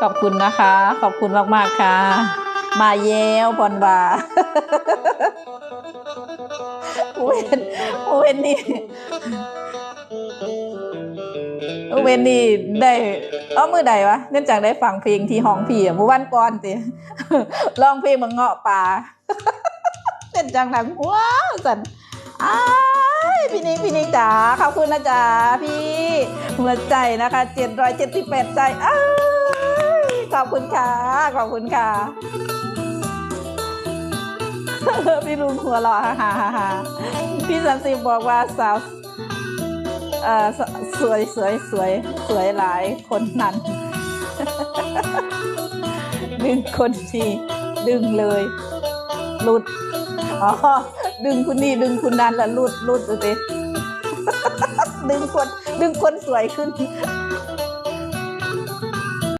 ขอบคุณนะคะ ขอบคุณมากๆค่ะ มาเยวพรบาเวนเวนนี่เวนนี่ได้เอ้อมือใดวะเนื่องจากได้ฟังเพลงที่ห้องพี่เมื่อวันก่อนติร้องเพลงมังเงาะป่าเต้นจังหนังว้าวสันอ้ายพี่นิงพี่นิงจ๋าขอบคุณนะจ๊ะพี่หัวใจนะคะเจ็ดร้อยเจ็ดสิบแปดใจอ้า ขอบคุณค่ะ ขอบคุณค่ะพี่ลุงหัวเราะฮ่าฮ่าฮ่าฮ่าพี่สันติบอกว่าสาวเอ่อสวยสวยสวยสวยหลายคนนั้น ดึงคนทีดึงเลยหลุดอ๋อดึงคุณนี่ดึงคุณนั้นแล้วหลุดหลุดดูสิดึงคนดึงคนสวยขึ้น